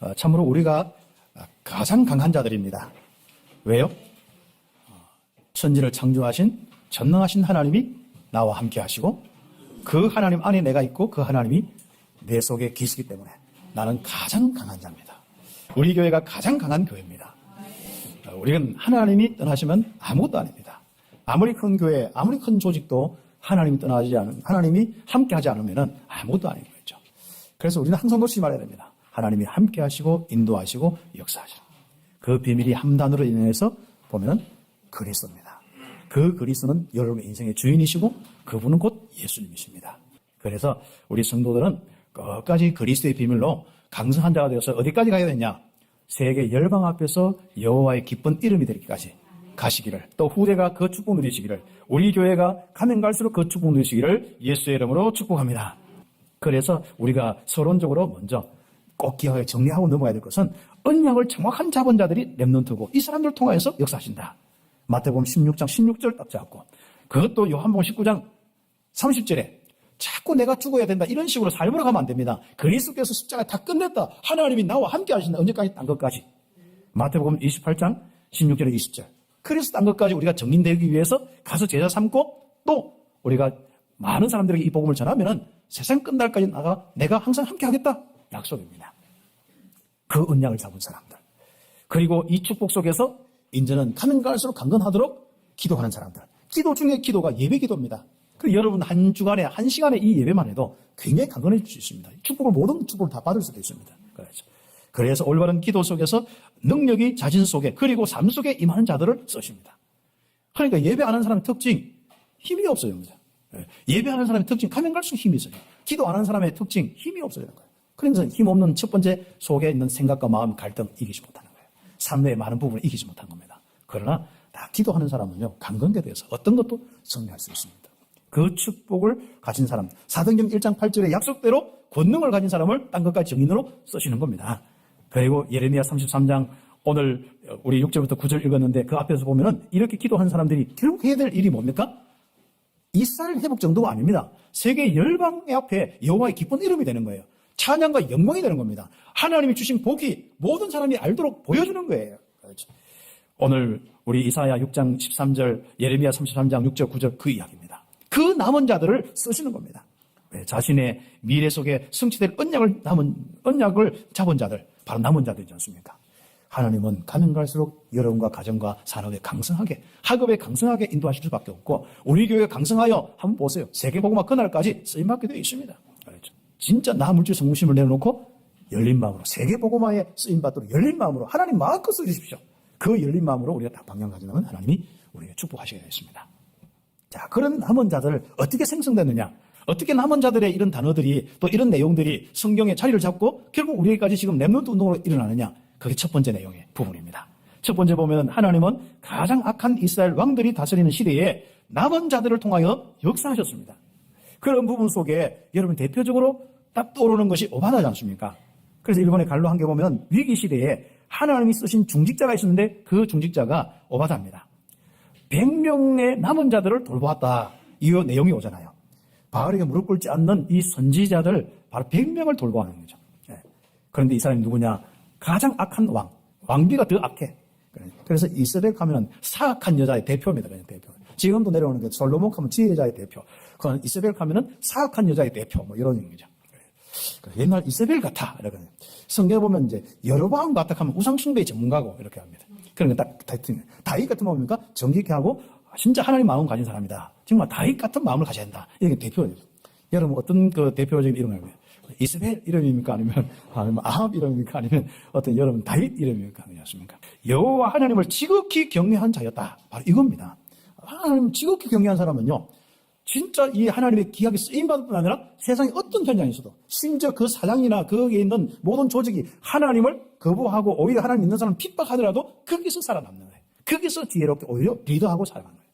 어, 참으로 우리가 가장 강한 자들입니다. 왜요? 어, 천지를 창조하신 전능하신 하나님이 나와 함께 하시고 그 하나님 안에 내가 있고 그 하나님이 내 속에 계시기 때문에 나는 가장 강한 자입니다. 우리 교회가 가장 강한 교회입니다. 어, 우리는 하나님이 떠나시면 아무것도 아닙니다. 아무리 큰 교회, 아무리 큰 조직도 하나님이 떠나지 않은, 하나님이 함께 하지 않으면 아무것도 아닌 거죠. 그래서 우리는 항상 놓치지 말아야 됩니다. 하나님이 함께 하시고, 인도하시고, 역사하시고. 그 비밀이 함단으로 인해서 보면은 그리스도입니다. 그 그리스도는 여러분의 인생의 주인이시고, 그분은 곧 예수님이십니다. 그래서 우리 성도들은 끝까지 그리스도의 비밀로 강성한 자가 되어서 어디까지 가야 되냐? 세계 열방 앞에서 여호와의 기쁜 이름이 되기까지 가시기를 또 후대가 그 축복 누리시기를 우리 교회가 가면 갈수록 그 축복 누리시기를 예수의 이름으로 축복합니다. 그래서 우리가 서론적으로 먼저 꼭 기억하게 정리하고 넘어가야 될 것은 언약을 정확한 자본자들이 랩런트고 이 사람들 을 통하여서 역사하신다. 마태복음 16장 16절 딱 잡고 그것도 요한복음 19장 30절에 자꾸 내가 죽어야 된다 이런 식으로 삶으로 가면 안 됩니다. 그리스도께서 십자가 다 끝냈다. 하나님이 나와 함께 하신다. 언제까지 딴 것까지. 마태복음 28장 16절에 20절. 그래서 딴 것까지 우리가 정인되기 위해서 가서 제자 삼고 또 우리가 많은 사람들에게 이 복음을 전하면은 세상 끝날까지 나가 내가 항상 함께 하겠다. 약속입니다. 그 언약을 잡은 사람들. 그리고 이 축복 속에서 이제는 가면 갈수록 강건하도록 기도하는 사람들. 기도 중에 기도가 예배 기도입니다. 그 여러분 한 주간에 한 시간에 이 예배만 해도 굉장히 강건해질 수 있습니다. 축복을 모든 축복을 다 받을 수도 있습니다. 그렇죠. 그래서 올바른 기도 속에서 능력이 자신 속에 그리고 삶 속에 임하는 자들을 쓰십니다. 그러니까 예배하는 사람의 특징 힘이 없어요. 예. 예배하는 사람의 특징 가면 갈수록 힘이 있어요. 기도 안 하는 사람의 특징 힘이 거예요. 그래서 힘 없는 첫 번째 속에 있는 생각과 마음 갈등 이기지 못하는 거예요. 삶의 많은 부분을 이기지 못한 겁니다. 그러나 다 기도하는 사람은요 강건게 돼서 어떤 것도 승리할 수 있습니다. 그 축복을 가진 사람 사도행전 1장 8절의 약속대로 권능을 가진 사람을 딴 것까지 증인으로 쓰시는 겁니다. 그리고 예레미야 33장 오늘 우리 6절부터 9절 읽었는데 그 앞에서 보면은 이렇게 기도한 사람들이 결국 해야 될 일이 뭡니까? 이스라엘 회복 정도가 아닙니다. 세계 열방의 앞에 여호와의 기쁜 이름이 되는 거예요. 찬양과 영광이 되는 겁니다. 하나님이 주신 복이 모든 사람이 알도록 보여주는 거예요. 그렇죠. 오늘 우리 이사야 6장 13절, 예레미야 33장 6절, 9절 그 이야기입니다. 그 남은 자들을 쓰시는 겁니다. 네, 자신의 미래 속에 성취될 언약을 남은 언약을 잡은 자들, 바로 남은 자들이지 않습니까? 하나님은 가면 갈수록 여러분과 가정과 산업에 강성하게, 학업에 강성하게 인도하실 수밖에 없고, 우리 교회가 강성하여 한번 보세요. 세계복음화 그날까지 쓰임받게 되어 있습니다. 진짜 나 물질 성공심을 내놓고 열린 마음으로, 세계복음화에 쓰임 받도록 열린 마음으로 하나님 마음껏 쓰주십시오. 그 열린 마음으로 우리가 딱 방향 가지면 하나님이 우리에게 축복하시게 되겠습니다. 자, 그런 남은 자들 어떻게 생성됐느냐? 어떻게 남은 자들의 이런 단어들이 또 이런 내용들이 성경에 자리를 잡고 결국 우리에게까지 지금 랩런트 운동으로 일어나느냐? 그게 첫 번째 내용의 부분입니다. 첫 번째 보면 하나님은 가장 악한 이스라엘 왕들이 다스리는 시대에 남은 자들을 통하여 역사하셨습니다. 그런 부분 속에 여러분 대표적으로 딱 떠오르는 것이 오바다지 않습니까? 그래서 일본의 갈로 한개 보면 위기 시대에 하나님이 쓰신 중직자가 있었는데 그 중직자가 오바다입니다. 100명의 남은 자들을 돌보았다. 이 내용이 오잖아요. 바알에게 무릎 꿇지 않는 이 선지자들 바로 100명을 돌보하는 거죠. 예. 그런데 이 사람이 누구냐? 가장 악한 왕. 왕비가 더 악해. 그래서 이스라엘 가면 사악한 여자의 대표입니다. 대표. 지금도 내려오는 게 솔로몬 하면 지혜자의 대표. 그건 이스라엘 가면은 사악한 여자의 대표. 뭐 이런 얘기죠. 옛날 이스라엘 같아. 이렇게. 성경에 보면 이제 여로보암 같다 하면 우상숭배의 전문가고 이렇게 합니다. 그러니까 딱 다윗, 다윗 같은 뭡니까? 정직해 하고 진짜 하나님 마음 가진 사람이다. 정말 다윗 같은 마음을 가져야 한다. 이게 대표예요. 여러분 어떤 그 대표적인 이름이에요? 이스벨 이름입니까? 아니면, 아니면 아합 이름입니까? 아니면 어떤 여러분 다윗 이름입니까? 아니었습니까? 여호와 하나님을 지극히 경외한 자였다. 바로 이겁니다. 하나님 지극히 경외한 사람은요. 진짜 이 하나님의 기하게 쓰임받을 뿐 아니라 세상의 어떤 현장에서도 심지어 그 사장이나 거기에 있는 모든 조직이 하나님을 거부하고 오히려 하나님 믿는 사람 핍박하더라도 거기서 살아남는 거예요. 거기서 지혜롭게 오히려 리더하고 살아가는 거예요.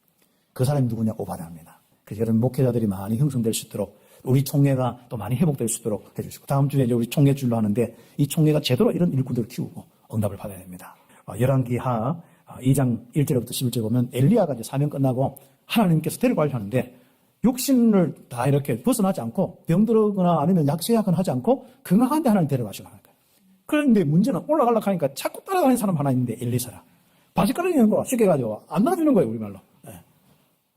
그 사람이 누구냐? 오바다입니다. 그래서 여러분 목회자들이 많이 형성될 수 있도록 우리 총회가 또 많이 회복될 수 있도록 해주시고 다음 주에 이제 우리 총회 줄로 하는데 이 총회가 제대로 이런 일꾼들을 키우고 응답을 받아야 됩니다. 열왕기하 2장 1절부터 11절 보면 엘리야가 이제 사명 끝나고 하나님께서 데려가려 하는데 육신을 다 이렇게 벗어나지 않고 병들거나 아니면 약세약은 하지 않고 건강한데 하나님 데려가시고 하는 거예요. 그런데 문제는 올라가려고 하니까 자꾸 따라가는 사람 하나 있는데 엘리사라. 바지가랑이 있는 거 쉽게 가지고 안 놔주는 거예요, 우리말로. 예.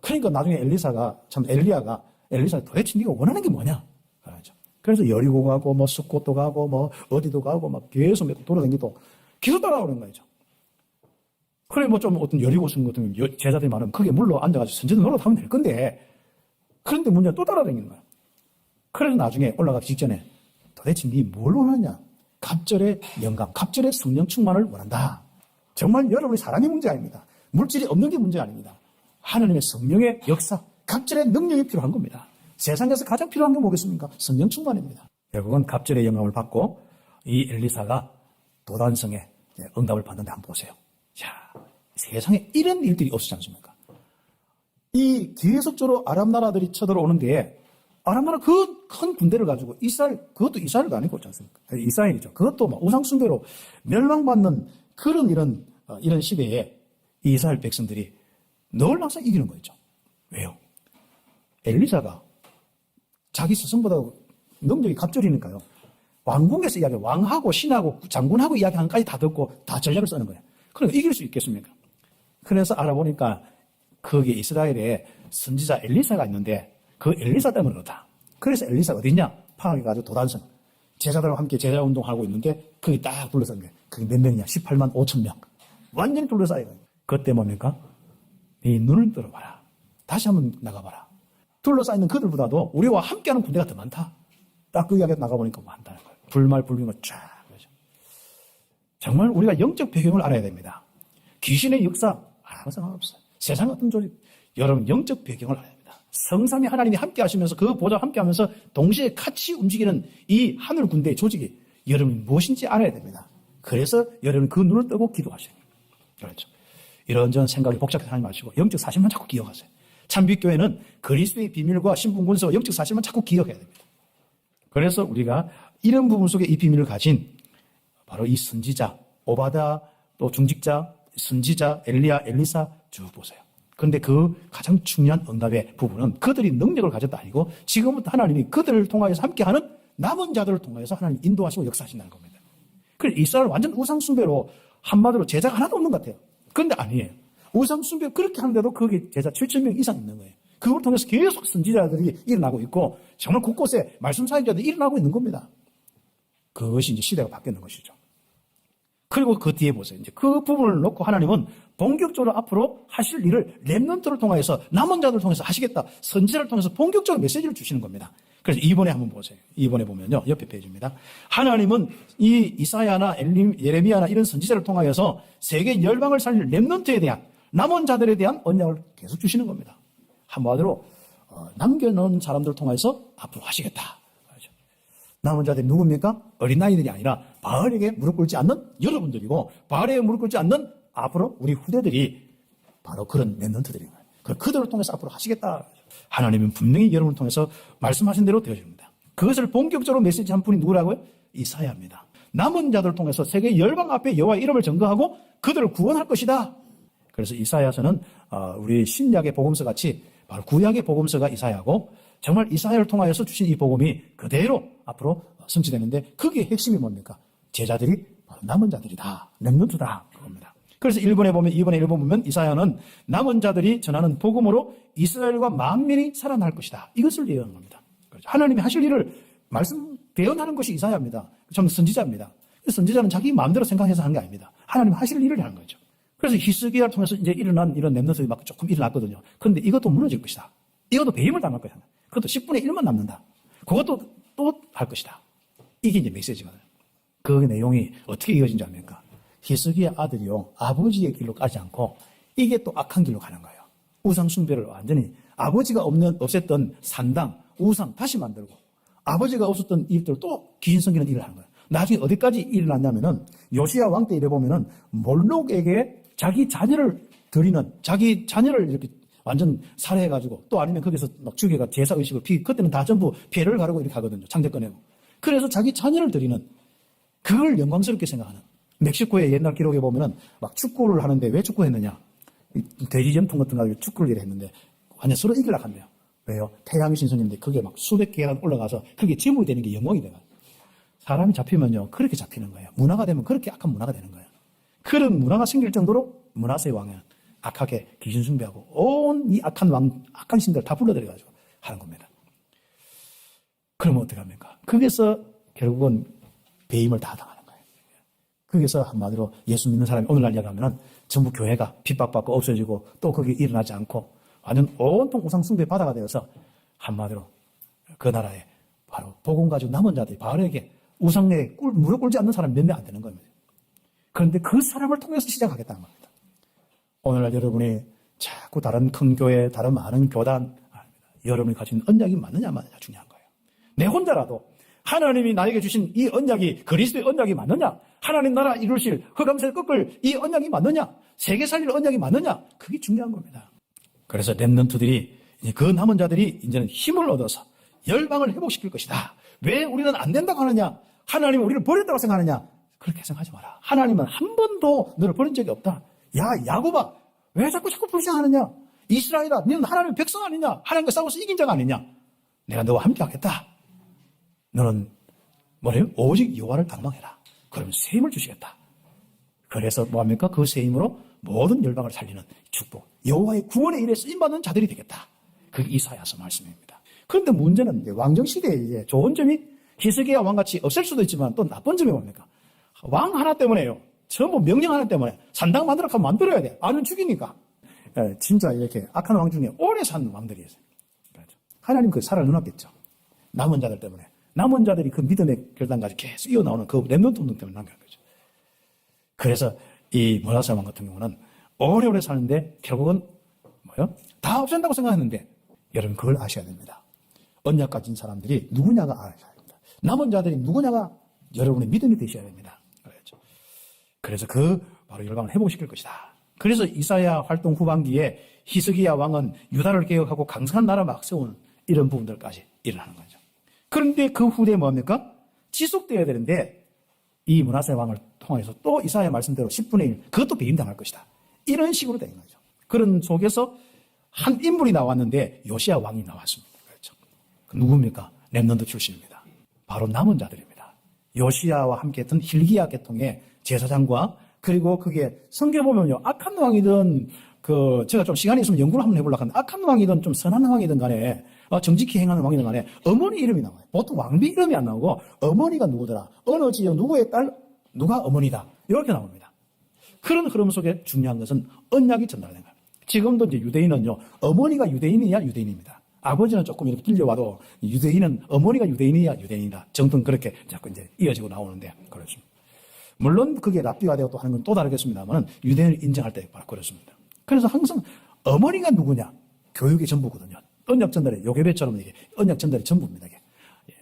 그러니까 나중에 엘리사가, 참 엘리야가 엘리사 도대체 네가 원하는 게 뭐냐? 그러죠. 그래서 여리고 가고 뭐 숲곳도 가고 뭐 어디도 가고 막 계속 몇 돌아다니도 계속 따라오는 거죠. 그래 뭐 좀 어떤 여리고 순 같은 여- 제자들이 많으면 거기에 물러 앉아가지고 선제도 노릇하면 될 건데 그런데 문제는 또 따라다니는 거야. 그래서 나중에 올라가기 직전에 도대체 네뭘 원하냐? 갑절의 영감, 갑절의 성령 충만을 원한다. 정말 여러분이 사람이 문제 아닙니다. 물질이 없는 게 문제 아닙니다. 하나님의 성령의 역사, 갑절의 능력이 필요한 겁니다. 세상에서 가장 필요한 게 뭐겠습니까? 성령 충만입니다. 결국은 갑절의 영감을 받고 이 엘리사가 도단성에 응답을 받는데 한번 보세요. 자, 세상에 이런 일들이 없지 않습니까? 이 계속적으로 아랍 나라들이 쳐들어오는데 아랍 나라 그 큰 군대를 가지고 이스라엘 그것도 이스라엘도 아니고 그렇지 않습니까? 이스라엘이죠. 그것도 막 우상 숭배로 멸망받는 그런 이런 어, 이런 시대에 이 이스라엘 백성들이 늘 항상 이기는 거죠. 왜요? 엘리사가 자기 스승보다 능력이 갑절이니까요. 왕궁에서 이야기, 왕하고 신하고 장군하고 이야기하는 까지 다 듣고 다 전략을 쓰는 거예요. 그러니까 이길 수 있겠습니까? 그래서 알아보니까 거기에 이스라엘에 선지자 엘리사가 있는데 그 엘리사 때문에 그렇다. 그래서 엘리사 어디냐? 파악해 가지고 도단성. 제자들과 함께 제자 운동하고 있는데 거기 딱 둘러싼 게 그게 몇 명이냐? 18만 5천 명. 완전히 둘러싸여. 그때 뭡니까? 네 눈을 들어봐라. 다시 한번 나가봐라. 둘러싸여 있는 그들보다도 우리와 함께하는 군대가 더 많다. 딱 그 이야기 나가보니까 많다는 거예요. 불말 불비가 쫙. 정말 우리가 영적 배경을 알아야 됩니다. 귀신의 역사 아무 상관없어요. 세상 어떤 조직 여러분 영적 배경을 알아야 됩니다. 성삼이 하나님이 함께 하시면서 그 보좌 함께 하면서 동시에 같이 움직이는 이 하늘 군대의 조직이 여러분이 무엇인지 알아야 됩니다. 그래서 여러분 그 눈을 뜨고 기도하셔야 됩니다. 그렇죠. 이런저런 생각이 복잡하게 하지 마시고 영적 사실만 자꾸 기억하세요. 참빛교회는 그리스도의 비밀과 신분군서 영적 사실만 자꾸 기억해야 됩니다. 그래서 우리가 이런 부분 속에 이 비밀을 가진 바로 이 선지자, 오바다, 또 중직자, 선지자, 엘리야, 엘리사 쭉 보세요. 그런데 그 가장 중요한 응답의 부분은 그들이 능력을 가졌다 아니고 지금부터 하나님이 그들을 통하여서 함께하는 남은 자들을 통하여서 하나님 인도하시고 역사하신다는 겁니다. 그래서 이스라엘 완전 우상숭배로 한마디로 제자가 하나도 없는 것 같아요. 그런데 아니에요. 우상숭배 그렇게 하는데도 거기 제자 7천 명 이상 있는 거예요. 그걸 통해서 계속 선지자들이 일어나고 있고 정말 곳곳에 말씀 사역자들이 일어나고 있는 겁니다. 그것이 이제 시대가 바뀌는 것이죠. 그리고 그 뒤에 보세요. 이제 그 부분을 놓고 하나님은 본격적으로 앞으로 하실 일을 랩런트를 통해서 남은 자들을 통해서 하시겠다. 선지자를 통해서 본격적으로 메시지를 주시는 겁니다. 그래서 이번에 한번 보세요. 이번에 보면요. 옆에 페이지입니다. 하나님은 이 이사야나 엘림, 예레미야나 이런 선지자를 통하여서 세계 열방을 살릴 랩런트에 대한 남은 자들에 대한 언약을 계속 주시는 겁니다. 한마디로 어, 남겨놓은 사람들을 통해서 앞으로 하시겠다. 남은 자들이 누굽니까? 어린아이들이 아니라 바알에게 무릎 꿇지 않는 여러분들이고 바알에게 무릎 꿇지 않는 앞으로 우리 후대들이 바로 그런 랩런트들인 거예요. 그 그들을 통해서 앞으로 하시겠다. 하나님은 분명히 여러분을 통해서 말씀하신 대로 되어집니다. 그것을 본격적으로 메시지 한 분이 누구라고요? 이사야입니다. 남은 자들을 통해서 세계 열방 앞에 여호와의 이름을 증거하고 그들을 구원할 것이다. 그래서 이사야서는 어, 우리 신약의 복음서 같이 바로 구약의 복음서가 이사야고 정말 이사야를 통하여서 주신 이 복음이 그대로 앞으로 성취되는데 그게 핵심이 뭡니까? 제자들이 바로 남은 자들이다. 렘넌트다. 그겁니다. 그래서 1번에 보면 2번에 1번 보면 이사야는 남은 자들이 전하는 복음으로 이스라엘과 만민이 살아날 것이다. 이것을 예언한 겁니다. 그렇죠. 하나님이 하실 일을 말씀 대언하는 것이 이사야입니다. 좀 선지자입니다. 선지자는 자기 마음대로 생각해서 하는 게 아닙니다. 하나님 하실 일을 하는 거죠. 그래서 히스기야를 통해서 이제 일어난 이런 렘넌트들이 막 조금 일어났거든요. 그런데 이것도 무너질 것이다. 이것도 배임을 당할 것이다. 그것도 10분의 1만 남는다. 그것도 또 할 것이다. 이게 이제 메시지거든요. 그 내용이 어떻게 이어진지 압니까? 히스기야 아들이요. 아버지의 길로 가지 않고 이게 또 악한 길로 가는 거예요. 우상 숭배를 완전히 아버지가 없는 없앴던 산당, 우상 다시 만들고 아버지가 없었던 이들또 귀신 섬기는 일을 하는 거예요. 나중에 어디까지 일어났냐면은 요시야 왕 때 이래 보면은 몰록에게 자기 자녀를 드리는 자기 자녀를 이렇게 완전 살해해가지고 또 아니면 거기서 막 죽여가 제사 의식을 피 그때는 다 전부 피해를 가르고 이렇게 하거든요. 창제 꺼내고. 그래서 자기 자녀를 드리는 그걸 영광스럽게 생각하는 멕시코의 옛날 기록에 보면은 막 축구를 하는데 왜 축구했느냐? 이 돼지 전통 같은 거 가지고 축구를 이래 했는데 완전 서로 이기려고 한대요. 왜요? 태양의 신선인데 그게 막 수백 계단 올라가서 그게 제목이 되는 게 영광이 돼요. 사람이 잡히면요, 그렇게 잡히는 거예요. 문화가 되면 그렇게 악한 문화가 되는 거예요. 그런 문화가 생길 정도로 문하세의 왕은 악하게 귀신 숭배하고 온 이 악한 왕, 악한 신들 다 불러들여가지고 하는 겁니다. 그러면 어떻게 합니까? 거기서 결국은 배임을 다 당하는 거예요. 거기서 한마디로 예수 믿는 사람이 오늘날 이야기하면 전부 교회가 핍박받고 없어지고 또 거기 일어나지 않고 완전 온통 우상숭배 바다가 되어서 한마디로 그 나라에 바로 복음 가지고 남은 자들이 바로에게 우상에 꿀, 무릎 꿇지 않는 사람이 몇명 안 되는 겁니다. 그런데 그 사람을 통해서 시작하겠다는 겁니다. 오늘날 여러분이 자꾸 다른 큰 교회, 다른 많은 교단. 여러분이 가진 언약이 맞느냐, 맞느냐 중요한 거예요. 내 혼자라도 하나님이 나에게 주신 이 언약이 그리스도의 언약이 맞느냐? 하나님 나라 이루실 흑암새 꺾을 이 언약이 맞느냐? 세계 살릴 언약이 맞느냐? 그게 중요한 겁니다. 그래서 랩런트들이 그 남은 자들이 이제는 힘을 얻어서 열방을 회복시킬 것이다. 왜 우리는 안 된다고 하느냐? 하나님은 우리를 버렸다고 생각하느냐? 그렇게 생각하지 마라. 하나님은 한 번도 너를 버린 적이 없다. 야, 야곱아, 왜 자꾸 자꾸 불쌍하느냐? 이스라엘아, 너는 하나님의 백성 아니냐? 하나님과 싸워서 이긴 자가 아니냐? 내가 너와 함께 하겠다. 너는 뭐래요? 오직 여호와를 방망해라. 그러면 세 힘을 주시겠다. 그래서 뭐합니까? 그세 힘으로 모든 열방을 살리는 축복. 여호와의 구원의 일에 쓰임받는 자들이 되겠다. 그게 이사야서 말씀입니다. 그런데 문제는 왕정 시대에 좋은 점이 히스기야 왕같이 없을 수도 있지만 또 나쁜 점이 뭡니까? 왕 하나 때문에요. 전부 명령 하나 때문에 산당 만들어 가면 만들어야 돼. 아니면 죽이니까. 예, 진짜 이렇게 악한 왕 중에 오래 산 왕들이에요. 그렇죠. 하나님 그 살아 눈앞겠죠. 남은 자들 때문에. 남은 자들이 그 믿음의 결단까지 계속 이어나오는 그 랩런트 운동 때문에 남겨는 거죠. 그래서 이 모라사 왕 같은 경우는 오래오래 사는데 결국은 뭐요? 다 없앤다고 생각했는데 여러분 그걸 아셔야 됩니다. 언약 가진 사람들이 누구냐가 알아야 됩니다. 남은 자들이 누구냐가 여러분의 믿음이 되셔야 됩니다. 그래서 그 바로 열방을 회복시킬 것이다. 그래서 이사야 활동 후반기에 히스기야 왕은 유다를 개혁하고 강성한 나라 막 세우는 이런 부분들까지 일어나는 거죠. 그런데 그 후대에 뭡니까? 지속돼야 되는데 이 문하세 왕을 통해서 또 이사야 말씀대로 10분의 1 그것도 배임당할 것이다. 이런 식으로 된 거죠. 그런 속에서 한 인물이 나왔는데 요시야 왕이 나왔습니다. 그렇죠. 그 누굽니까? 렘넌트 출신입니다. 바로 남은 자들입니다. 요시야와 함께 했던 힐기야 계통의 제사장과 그리고 그게 성경 보면요. 악한 왕이든 그 제가 좀 시간이 있으면 연구를 한번 해보려고 하는데 악한 왕이든 좀 선한 왕이든 간에 어, 정직히 행하는 왕이든 간에 어머니 이름이 나와요. 보통 왕비 이름이 안 나오고 어머니가 누구더라. 어느 지역 누구의 딸 누가 어머니다. 이렇게 나옵니다. 그런 흐름 속에 중요한 것은 언약이 전달된 거예요. 지금도 이제 유대인은요, 어머니가 유대인이야 유대인입니다. 아버지는 조금 이렇게 들려와도 유대인은 어머니가 유대인이야 유대인이다. 정통 그렇게 자꾸 이제 이어지고 나오는데 그렇습니다. 물론 그게 랍비가 되고 또 하는 건 또 다르겠습니다만 유대인을 인정할 때 바로 그렇습니다. 그래서 항상 어머니가 누구냐 교육의 전부거든요. 언약 전달의 요괴배처럼 이게 언약 전달의 전부입니다. 이게. 예.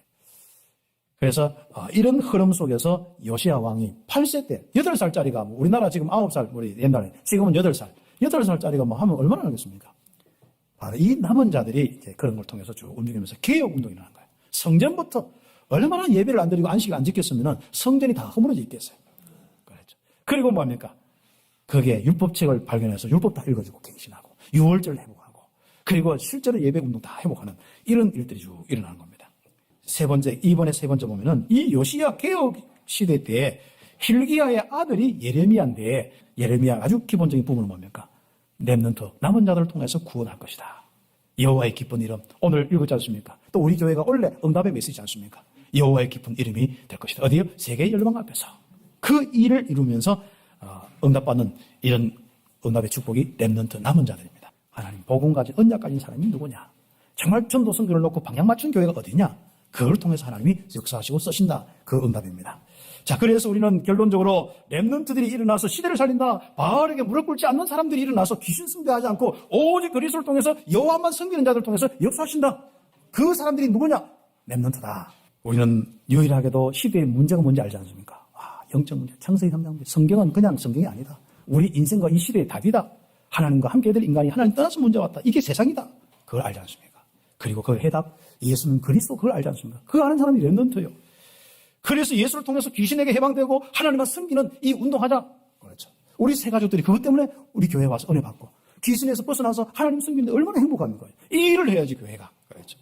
그래서 어, 이런 흐름 속에서 요시야 왕이 8세 때 8살짜리가 뭐 우리나라 지금 9살 우리 옛날에 지금은 8살 8살짜리가 뭐 하면 얼마나 하겠습니까? 바로 이 남은 자들이 이제 그런 걸 통해서 쭉 움직이면서 개혁 운동이 일어난 거예요. 성전부터 얼마나 예배를 안 드리고 안식을 안 지켰으면 성전이 다 허물어져 있겠어요. 그리고 뭡니까? 거기에 율법책을 발견해서 율법 다 읽어주고 갱신하고 유월절 회복하고 그리고 실제로 예배 운동 다 회복하는 이런 일들이 쭉 일어나는 겁니다. 세 번째 이번에 세 번째 보면은 이 요시야 개혁 시대 때 힐기야의 아들이 예레미야인데 예레미야 아주 기본적인 부분은 뭡니까? 렘넌트 남은 자들을 통해서 구원할 것이다. 여호와의 기쁜 이름 오늘 읽었지 않습니까? 또 우리 교회가 원래 응답의 메시지 않습니까? 여호와의 기쁜 이름이 될 것이다. 어디요? 세계 열방 앞에서 그 일을 이루면서 어, 응답받는 이런 응답의 축복이 렘넌트 남은 자들입니다. 하나님 복음 가진 언약 가진 사람이 누구냐? 정말 전도 선교를 놓고 방향 맞춘 교회가 어디냐? 그걸 통해서 하나님이 역사하시고 쓰신다. 그 응답입니다. 자, 그래서 우리는 결론적으로 렘넌트들이 일어나서 시대를 살린다. 바알에게 무릎 꿇지 않는 사람들이 일어나서 귀신 숭배하지 않고 오직 그리스도를 통해서 여호와만 섬기는 자들 을 통해서 역사하신다. 그 사람들이 누구냐? 렘넌트다. 우리는 유일하게도 시대의 문제가 뭔지 알지 않습니까? 아, 영적 문제, 창세기 3장 성경은 그냥 성경이 아니다. 우리 인생과 이 시대의 답이다. 하나님과 함께 될 인간이 하나님 떠나서 문제 왔다. 이게 세상이다. 그걸 알지 않습니까? 그리고 그 해답, 예수는 그리스도 그걸 알지 않습니까? 그거 아는 사람이 렘넌트예요. 그래서 예수를 통해서 귀신에게 해방되고 하나님과 섬기는 이 운동하자. 그렇죠. 우리 세 가족들이 그것 때문에 우리 교회 와서 은혜 받고 귀신에서 벗어나서 하나님 섬기는데 얼마나 행복한 거예요. 이 일을 해야지 교회가. 그렇죠.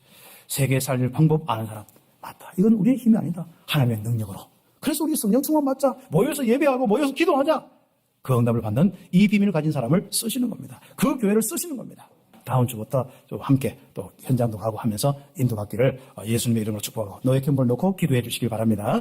세계 살릴 방법 아는 사람. 맞다. 이건 우리의 힘이 아니다. 하나님의 능력으로. 그래서 우리 성령 충만 받자. 모여서 예배하고 모여서 기도하자. 그 응답을 받는 이 비밀을 가진 사람을 쓰시는 겁니다. 그 교회를 쓰시는 겁니다. 다음 주부터 좀 함께 또 현장도 가고 하면서 인도받기를 예수님의 이름으로 축복하고 노예 캠을 놓고 기도해 주시길 바랍니다.